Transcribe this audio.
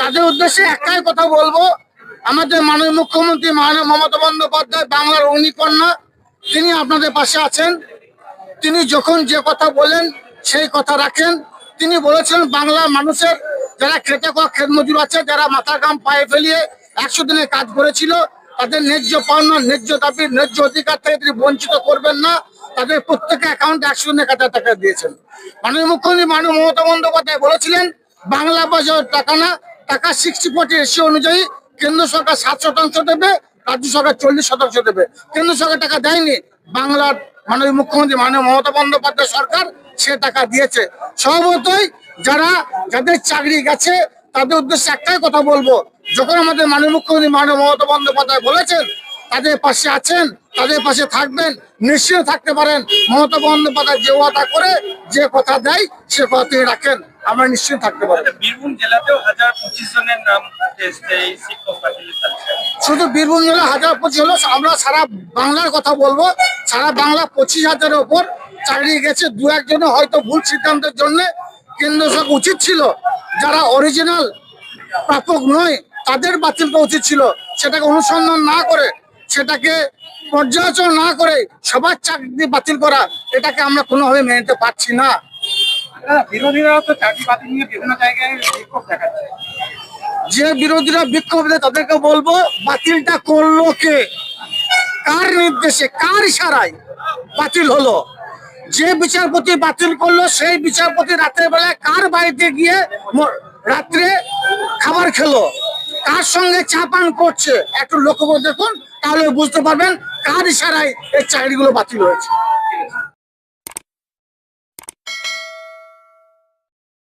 তাদের উদ্দেশ্যে একটাই কথা বলব, আমাদের মাননীয় মুখ্যমন্ত্রী মাননীয় মমতা বন্দ্যোপাধ্যায়, বাংলার অগ্নিকন্যা, তিনি আপনাদের পাশে আছেন। তিনি যখন যে কথা বলেন, সেই কথা রাখেন। তিনি বলেছেন, বাংলার মানুষের যারা খেটে খাওয়া ক্ষেত মজুর আছে, যারা মাথা কাম পায়ে ফেলিয়ে একশো দিনে কাজ করেছিল, তাদের ন্যায্য পাওনা, ন্যায্য দাবি ন্যায্য অধিকার থেকে তিনি বঞ্চিত করবেন না। তাদের প্রত্যেকে অ্যাকাউন্টে একশো দিনে এক হাজার টাকা দিয়েছেন। মাননীয় মুখ্যমন্ত্রী মাননীয় মমতা বন্দ্যোপাধ্যায় বলেছিলেন বাংলা বাজার টাকা না, টাকা সিক্সটি ফোর্টি রেশিও অনুযায়ী কেন্দ্র সরকার সাত শতাংশ দেবে, রাজ্য সরকার চল্লিশ শতাংশ দেবে। কেন্দ্র সরকার টাকা দেয়নি, বাংলার মাননীয় মুখ্যমন্ত্রী মাননীয় মমতা বন্দ্যোপাধ্যায় সরকার সে টাকা দিয়েছে। স্বভাবতই যারা, যাদের চাকরি গেছে, তাদের উদ্দেশ্যে একটাই কথা বলব, যখন আমাদের মাননীয় মুখ্যমন্ত্রী মাননীয় মমতা বন্দ্যোপাধ্যায় বলেছেন, তাদের পাশে আছেন, তাদের পাশে থাকবেন নিশ্চয় থাকতে পারেন, মমতা বন্দ্যোপাধ্যায় যে ওয়াদা করে, যে কথা দেয়, সে কথা রাখেন। আমরা নিশ্চয়ই থাকতে পারেন বীরভূম জেলাতেও হাজার পঁচিশ জনের নাম শুধু বীরভূম জেলা হাজার পঁচিশ হলো আমরা সারা বাংলার কথা বলব। সারা বাংলা পঁচিশ হাজারের ওপর চাকরি গেছে। দু একজনে হয়তো ভুল সিদ্ধান্তের জন্য কেন্দ্র সরকার উচিত ছিল। যারা অরিজিনাল প্রাপক নয় তাদের বাতিল করা উচিত ছিল। সেটাকে অনুসন্ধান না করে সেটাকে পর্যালোচনা না করে সবার চাকরি বাতিল করা এটাকে আমরা কোনোভাবে মেনে নিতে পারছি না। যে বিরোধীরা বিক্ষোভ দেয় তাদেরকে বলব, বাতিলটা করল কে? কার নির্দেশে, কার ইশারায় বাতিল হলো? যে বিচারপতি বাতিল করল, সেই বিচারপতি রাত্রে বেলায় কার বাড়িতে গিয়ে রাত্রে খাবার খেলো? কার সঙ্গে চা পান করছে? একটু লক্ষ্য করে দেখুন, তাহলে বুঝতে পারবেন কার ইশারায় এই চাকরিগুলো বাতিল হয়েছে।